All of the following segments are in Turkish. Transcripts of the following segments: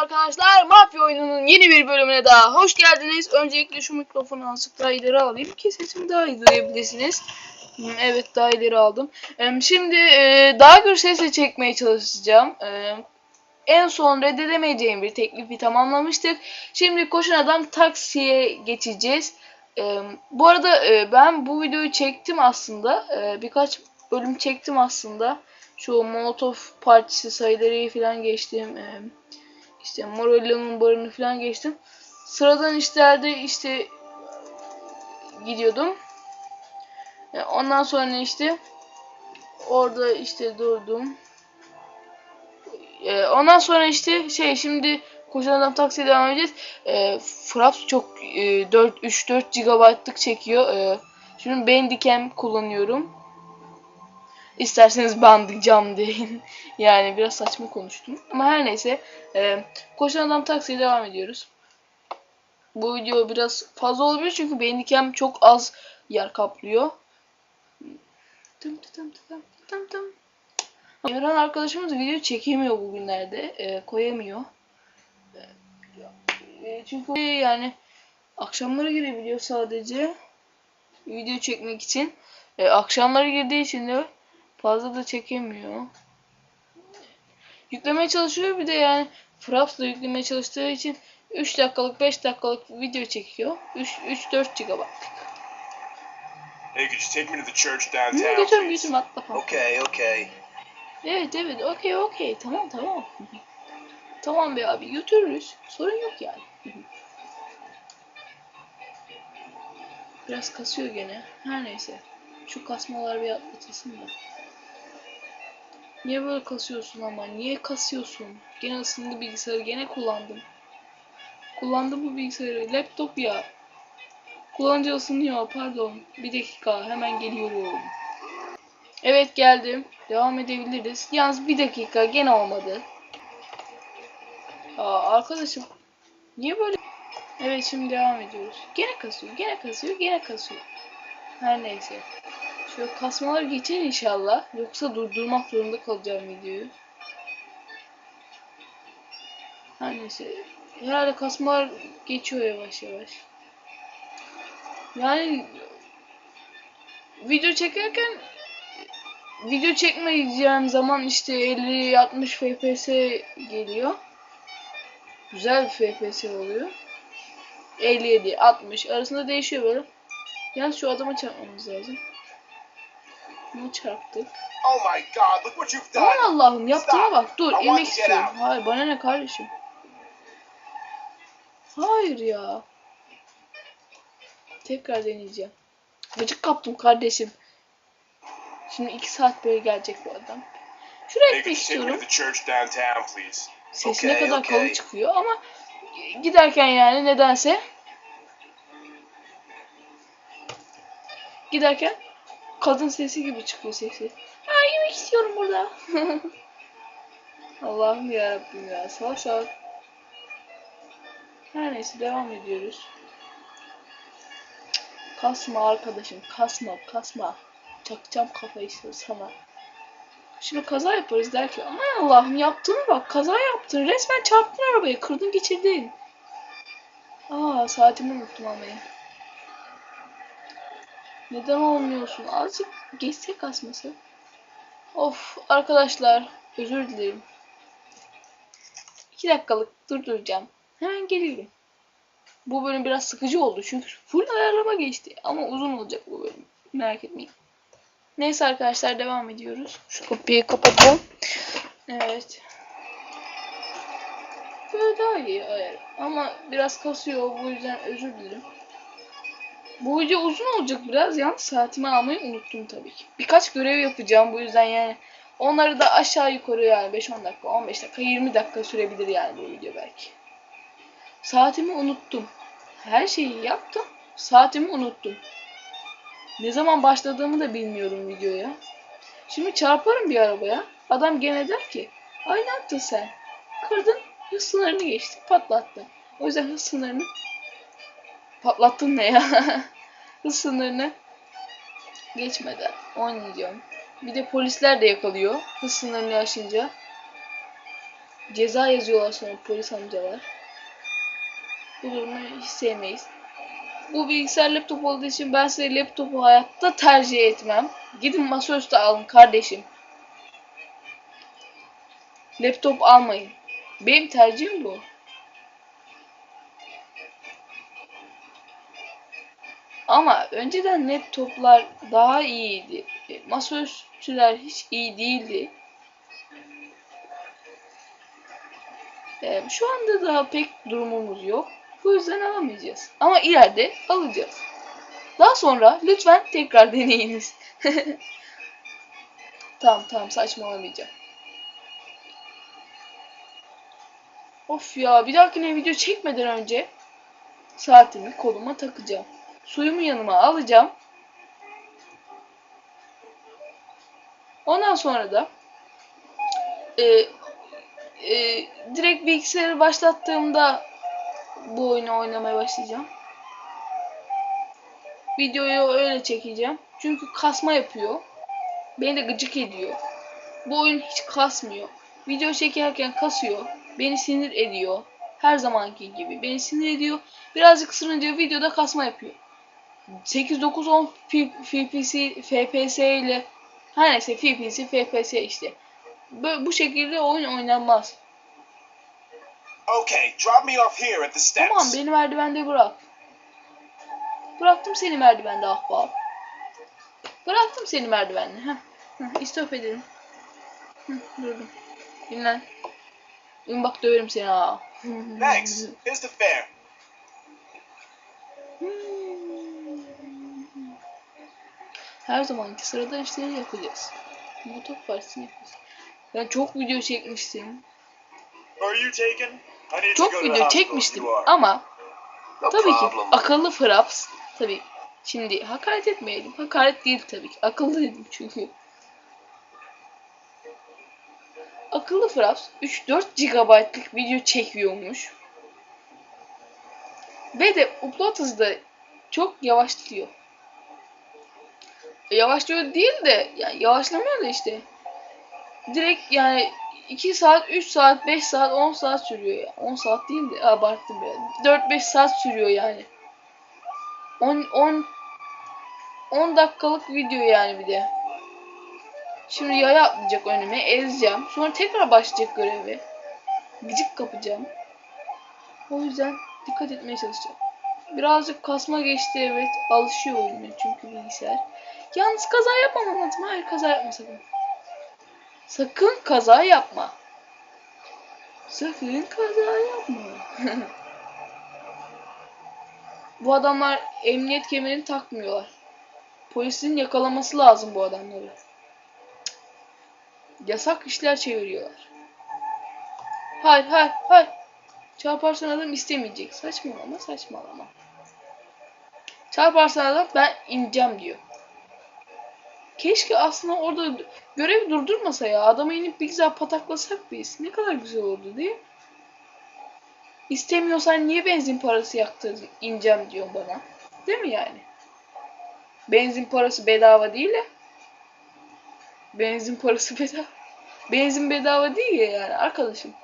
arkadaşlar. Mafya oyununun yeni bir bölümüne daha hoş geldiniz. Öncelikle şu mikrofonu azıcık daha alayım ki sesimi daha iyi duyabilirsiniz. Hı, Evet daha ileri aldım. Şimdi e, daha gür sesle çekmeye çalışacağım. En son reddedemeyeceğim bir teklifi tamamlamıştık. Şimdi koşun adam taksiye geçeceğiz. Bu arada e, ben bu videoyu çektim aslında. E, Birkaç bölüm çektim aslında. Şu Molotov partisi sayıları falan geçtim. İşte Morello'nun barını falan geçtim. Sıradan işlerde işte gidiyordum. E, Ondan sonra işte orada işte durdum. E, Ondan sonra işte şey şimdi koşan adam taksiye devam edeceğiz. E, Fraps çok e, 4 3-4 GB'lık çekiyor. E, şimdi Bandicam kullanıyorum. İsterseniz bandicam deyin. yani biraz saçma konuştum. Ama her neyse. E, koşan adam taksiye devam ediyoruz. Bu video biraz fazla olabilir çünkü Bandicam çok az yer kaplıyor. Tım tım tım tım tım. Emran arkadaşımız video çekemiyor bugünlerde. E, koyamıyor. E, çünkü yani akşamları girebiliyor sadece. Video çekmek için. E, akşamları girdiği için de fazla da çekemiyor. Yüklemeye çalışıyor bir de yani Fraps da yüklemeye çalıştığı için 3 dakikalık 5 dakikalık video çekiyor. 3 3 4 GB. Hey, could you take me to the church downtown, Götürüm please? götürüm atla falan. Okay, okay. Evet evet okey okey tamam tamam. tamam be abi götürürüz. Sorun yok yani. Biraz kasıyor gene. Her neyse. Şu kasmalar bir atlatırsın da. Niye böyle kasıyorsun ama? Niye kasıyorsun? Gene ısındı bilgisayarı. Gene kullandım. Kullandım bu bilgisayarı. Laptop ya. Kullanınca ısınıyor. Pardon. Bir dakika. Hemen geliyorum. Evet geldim. Devam edebiliriz. Yalnız bir dakika gene olmadı. Aa, arkadaşım niye böyle? Evet şimdi devam ediyoruz. Gene kasıyor, gene kasıyor, gene kasıyor. Her neyse. Şöyle kasmalar geçer inşallah. Yoksa durdurmak zorunda kalacağım videoyu. Her neyse. Herhalde kasmalar geçiyor yavaş yavaş. Yani video çekerken video çekmeyeceğim zaman işte 50-60 FPS geliyor. Güzel bir FPS oluyor. 57, 60 arasında değişiyor böyle. Yalnız şu adama çarpmamız lazım. Bunu çarptık. Oh my god, look what you've Aman done! Allah'ım yaptığına bak. Dur I want inmek to get istiyorum. Hayır bana ne kardeşim. Hayır ya. Tekrar deneyeceğim. Gıcık kaptım kardeşim. Şimdi iki saat böyle gelecek bu adam. Şuraya gitmek istiyorum. Sesi ne Okay, kadar kalın çıkıyor ama giderken yani nedense giderken kadın sesi gibi çıkıyor sesi. Yemek istiyorum burada. Allah'ım ya Rabbim ya. Sağ sağ. Her neyse devam ediyoruz. Kasma arkadaşım. Kasma kasma. Çakacağım kafayı sana. Şimdi kaza yaparız der ki aman Allah'ım yaptığına bak kaza yaptın resmen çarptın arabayı kırdın geçirdin. Aa saatimi unuttum almayı. Neden olmuyorsun? Azıcık geçse kasması. Of arkadaşlar özür dilerim. 2 dakikalık durduracağım. Hemen geliyorum. Bu bölüm biraz sıkıcı oldu çünkü full ayarlama geçti. Ama uzun olacak bu bölüm. Merak etmeyin. Neyse arkadaşlar devam ediyoruz. Şu kapıyı kapatalım. Evet. Böyle daha iyi ayar. Ama biraz kasıyor bu yüzden özür dilerim. Bu video uzun olacak biraz. Yalnız saatimi almayı unuttum tabii ki. Birkaç görev yapacağım bu yüzden yani. Onları da aşağı yukarı yani 5-10 dakika, 15 dakika, 20 dakika sürebilir yani bu video belki. Saatimi unuttum. Her şeyi yaptım. Saatimi unuttum. Ne zaman başladığımı da bilmiyorum videoya. Şimdi çarparım bir arabaya. Adam gene der ki ay ne yaptın sen? Kırdın hız sınırını geçtin patlattın. O yüzden hız sınırını patlattın ne ya? hız sınırını geçmeden oynayacağım. Bir de polisler de yakalıyor hız sınırını aşınca. Ceza yazıyorlar sonra polis amcalar. Bu durumu hiç sevmeyiz. Bu bilgisayar laptop olduğu için ben size laptopu hayatta tercih etmem. Gidin masaüstü alın kardeşim. Laptop almayın. Benim tercihim bu. Ama önceden laptoplar daha iyiydi. E, Masaüstüler hiç iyi değildi. E, şu anda daha pek durumumuz yok. Bu yüzden alamayacağız. Ama ileride alacağız. Daha sonra lütfen tekrar deneyiniz. tamam tamam saçmalamayacağım. Of ya bir dahakine video çekmeden önce saatimi koluma takacağım. Suyumu yanıma alacağım. Ondan sonra da e, e, direkt bilgisayarı başlattığımda bu oyunu oynamaya başlayacağım. Videoyu öyle çekeceğim. Çünkü kasma yapıyor. Beni de gıcık ediyor. Bu oyun hiç kasmıyor. Video çekerken kasıyor. Beni sinir ediyor. Her zamanki gibi. Beni sinir ediyor. Birazcık ısırınca videoda kasma yapıyor. 8 9 10 FPS FPS ile her neyse FPS FPS işte. Böyle, bu şekilde oyun oynanmaz. Okay, drop me off here at the steps. Tamam beni merdivende bırak. Bıraktım seni merdivende ahbap. Bıraktım seni merdivende. Heh. Heh, istop edelim. Heh, durdum. Dinlen. Bak döverim seni ha. Thanks. Here's the fare. Her zamanki sıradan işleri yapacağız. Bu top partisini yapacağız. Ben çok video çekmiştim. Are you taken? I need to Çok video çekmiştim ama tabii ki akıllı fraps tabii şimdi hakaret etmeyelim. Hakaret değil tabii ki. Akıllı dedim çünkü. Akıllı fraps 3-4 GB'lık video çekiyormuş. Ve de upload hızı da çok yavaşlıyor. Yavaşlıyor değil de yani yavaşlamıyor da işte. Direkt yani 2 saat, 3 saat, 5 saat, 10 saat sürüyor ya. 10 saat değil de abarttım biraz. 4-5 saat sürüyor yani. 10 10 10 dakikalık video yani bir de. Şimdi yaya atlayacak önüme, ezeceğim. Sonra tekrar başlayacak görevi. Gıcık kapacağım. O yüzden dikkat etmeye çalışacağım. Birazcık kasma geçti evet. Alışıyor oyuna çünkü bilgisayar. Yalnız kaza yapmamam lazım. Hayır kaza yapma sakın. Sakın kaza yapma. Sakın kaza yapma. bu adamlar emniyet kemerini takmıyorlar. Polisin yakalaması lazım bu adamları. Yasak işler çeviriyorlar. Hayır hayır hayır. Çarparsan adam istemeyecek. Saçmalama saçmalama. Çarparsan adam ben ineceğim diyor. Keşke aslında orada görev durdurmasa ya. Adama inip bir güzel pataklasak biz. Ne kadar güzel olurdu değil mi? İstemiyorsan niye benzin parası yaktırdın? İneceğim diyor bana. Değil mi yani? Benzin parası bedava değil ya. Benzin parası bedava. Benzin bedava değil ya yani arkadaşım.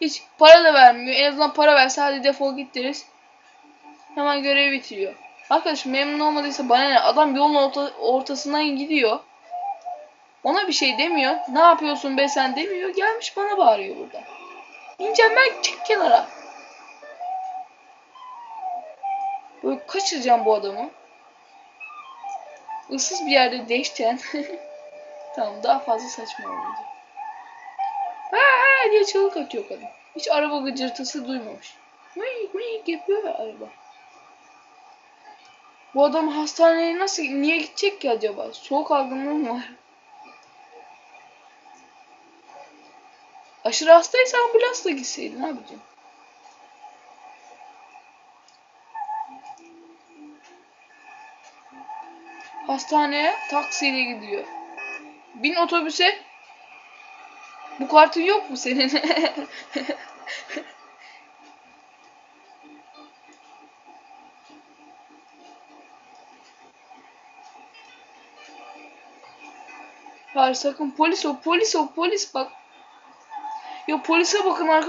Hiç para da vermiyor. En azından para verse hadi defol git deriz. Hemen görevi bitiriyor. Arkadaşım memnun olmadıysa bana ne? Adam yolun orta, ortasından gidiyor. Ona bir şey demiyor. Ne yapıyorsun be sen demiyor. Gelmiş bana bağırıyor burada. İneceğim ben çık kenara. Böyle kaçıracağım bu adamı. Issız bir yerde değişten. tamam daha fazla saçma olmayacak. Aa diye çığlık atıyor kadın. Hiç araba gıcırtısı duymamış. Mıyık mıyık yapıyor ya araba. Bu adam hastaneye nasıl, niye gidecek ki acaba? Soğuk algınlığı mı var? Aşırı hastaysa ambulansla gitseydin abicim. Hastaneye taksiyle gidiyor. Bin otobüse. Bu kartın yok mu senin? Hayır sakın polis o polis o polis bak. Ya polise bakın arkadaşlar.